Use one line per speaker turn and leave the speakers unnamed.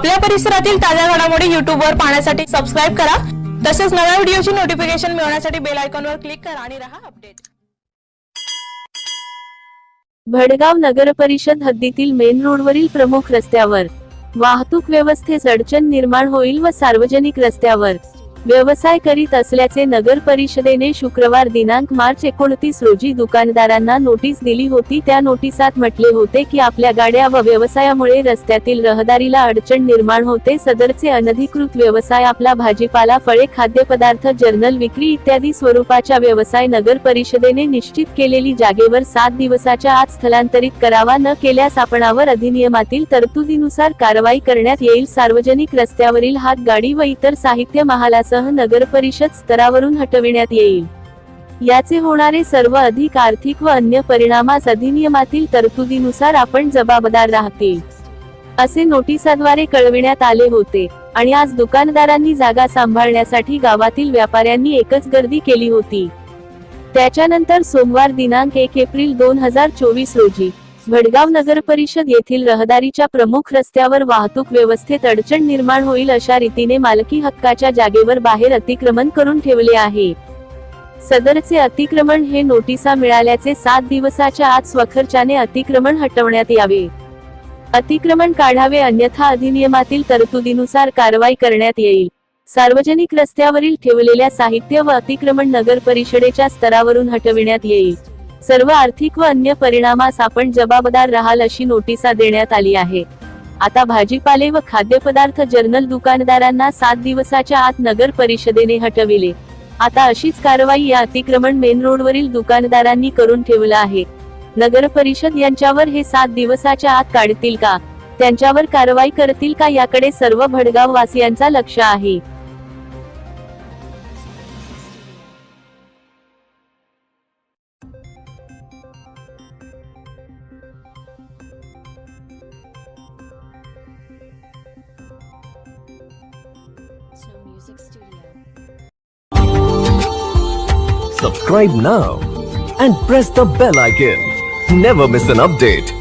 आपल्या परिसरातील ताज्या घडामोडी युट्यूब वर पाहण्यासाठी सबस्क्राईब करा. तसेच नव्या व्हिडिओची नोटिफिकेशन मिळवण्यासाठी बेल आयकॉनवर क्लिक करा आणि रहा अपडेट
भडगाव नगरपरिषद हद्दीतील मेन रोडवरील प्रमुख रस्त्यावर वाहतूक व्यवस्थेस अडचण निर्माण होईल व सार्वजनिक रस्त्यावर व्यवसाय करीत असल्याचे नगर परिषदेने शुक्रवार दिनांक मार्च एकोणतीस रोजी दुकानदारांना नोटीस दिली होती. त्या नोटिसात म्हटले होते की आपल्या गाड्या व व्यवसायामुळे रस्त्यातील रहदारीला अडचण निर्माण होते. सदरचे अनधिकृत व्यवसाय आपला भाजीपाला फळे खाद्यपदार्थ जर्नल विक्री इत्यादी स्वरूपाच्या व्यवसाय नगर परिषदेने निश्चित केलेली जागेवर सात दिवसाच्या आत स्थलांतरित करावा न केल्यास आपणावर अधिनियमातील तरतुदीनुसार कारवाई करण्यात येईल. सार्वजनिक रस्त्यावरील हात गाडी व इतर साहित्य महालासह नगर परिषद स्तरावरून हटविण्यात येईल. याचे होणारे सर्व अधिक आर्थिक व अन्य परिणामास अधिनियमातील तरतुदीनुसार आपण जबाबदार राहतील. असे नोटिसाद्वारे कळविण्यात आले होते आणि आज दुकानदारांनी जागा सांभाळण्यासाठी गावातील व्यापाऱ्यांनी एकच गर्दी केली होती. त्याच्यानंतर सोमवार दिनांक एक एप्रिल दोन हजार चोवीस रोजी भडगाव नगर परिषद येथील रहदारीच्या प्रमुख रस्त्यावर वाहतूक व्यवस्थेत अडचण निर्माण होईल अशा रीतीने मालकी हक्काच्या जागेवर बाहेर अतिक्रमण करून ठेवले आहे. सदरचे अतिक्रमण हे नोटिसा मिळाल्याचे सात दिवसाच्या आत स्वखर्चाने अतिक्रमण हटवण्यात यावे. अतिक्रमण काढावे अन्यथा अधिनियमातील तरतुदीनुसार कारवाई करण्यात येईल. सार्वजनिक रस्त्यावरील ठेवलेल्या साहित्य व अतिक्रमण नगर परिषदेच्या स्तरावरून हटविण्यात येईल. सर्व आर्थिक व अन्य परिणामास आपण जबाबदार राहाल अशी नोटिसा देण्यात आली आहे. आता भाजीपाले व खाद्यपदार्थ जर्नल दुकानदारांना सात दिवसाच्या आत नगर परिषदेने हटविले. आता अशीच कारवाई या अतिक्रमण मेन रोडवरील दुकानदारांनी करून ठेवलं आहे. नगर परिषद यांच्यावर हे सात दिवसाच्या आत काढतील का? त्यांच्यावर कारवाई करतील का? याकडे सर्व भडगाव वासियांचा लक्ष आहे.
Music Studio.
Subscribe now and press the bell icon. Never miss an update.